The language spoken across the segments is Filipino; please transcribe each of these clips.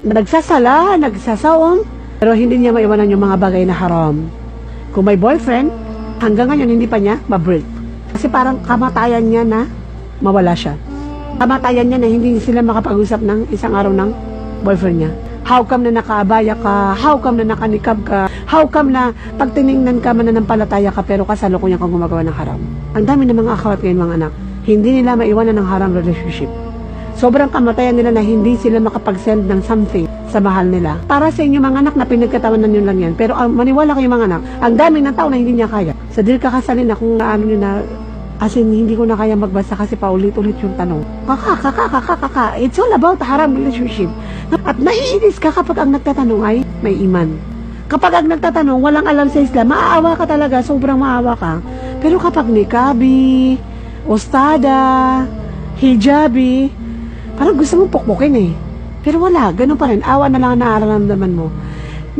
Nagsasala, nagsasawang, pero hindi niya maiwanan yung mga bagay na haram. Kung may boyfriend, hanggang ngayon hindi pa niya ma-break. Kasi parang kamatayan niya na mawala siya. Kamatayan niya na hindi sila makapag-usap ng isang araw ng boyfriend niya. How come na nakaabaya ka? How come na nakanikab ka? How come na pag tiningnan ka mananampalataya ka pero kasalukuyan kang gumagawa ng haram? Ang dami ng mga akawat ngayon mga anak. Hindi nila maiwanan ng haram relationship. Sobrang kamatayan nila na hindi sila makapag-send ng something sa mahal nila. Para sa inyo mga anak na pinagkatawanan nyo lang yan. Pero ang maniwala kayo mga anak, ang dami ng tao na hindi niya kaya. Sa deal kakasalin na kung ano nyo na As in, hindi ko na kaya magbasa kasi paulit-ulit yung tanong. Kaka, kaka, kaka, kaka. It's all about haram relationship. At naiinis ka kapag ang nagtatanong ay may iman. Kapag ang nagtatanong, walang alam sa Islam, maaawa ka talaga, sobrang maawa ka. Pero kapag nikabi, ostada, hijabi, parang gusto mong pukpukin eh. Pero wala, ganun pa rin. Awa na lang ang nararamdaman mo.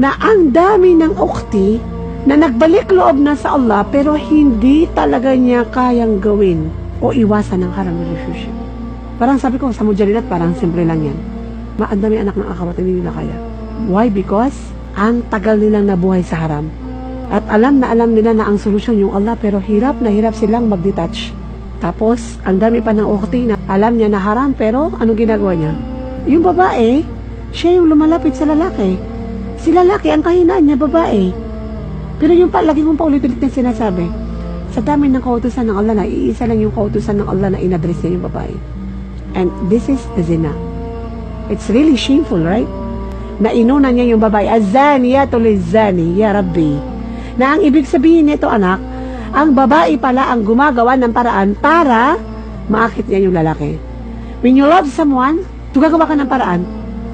Na ang dami ng ukti na nagbalik loob na sa Allah pero hindi talaga niya kayang gawin o iwasan ng haram relationship. Parang sabi ko sa Mujalilat, parang simple lang yan. Maandami anak ng akawat, hindi nila kaya. Why? Because ang tagal nilang nabuhay sa haram. At alam na alam nila na ang solusyon yung Allah pero hirap na hirap silang mag-detach. Tapos, ang dami pa ng ukti na alam niya na haram pero anong ginagawa niya? Yung babae, siya yung lumalapit sa lalaki. Si lalaki, ang kahinaan niya, babae. Pero yung pa, lagi kong paulit-ulit na sinasabi, sa dami ng kautusan ng Allah na iisa lang yung kautusan ng Allah na inadress niya yung babae. And this is zina. It's really shameful, right? Na inuna niya yung babae, azaniya tulizani, ya Rabbi. Na ang ibig sabihin nito, anak, ang babae pala ang gumagawa ng paraan para maakit niya yung lalaki. When you love someone, gagawa ka ng paraan.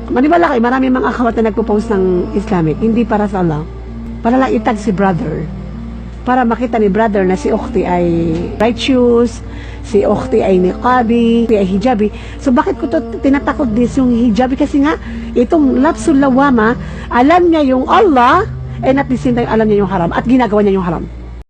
Maniwala kayo, marami mga akawat na nagpo-post ng Islamic, hindi para sa Allah para lang itag si brother. Para makita ni brother na si Okti ay righteous, si Okti ay niqabi, si ay hijabi. So bakit ko to tinatakot this yung hijabi? Kasi nga, itong lapsul lawama, alam niya yung Allah, and at the same time, alam niya yung haram, at ginagawa niya yung haram.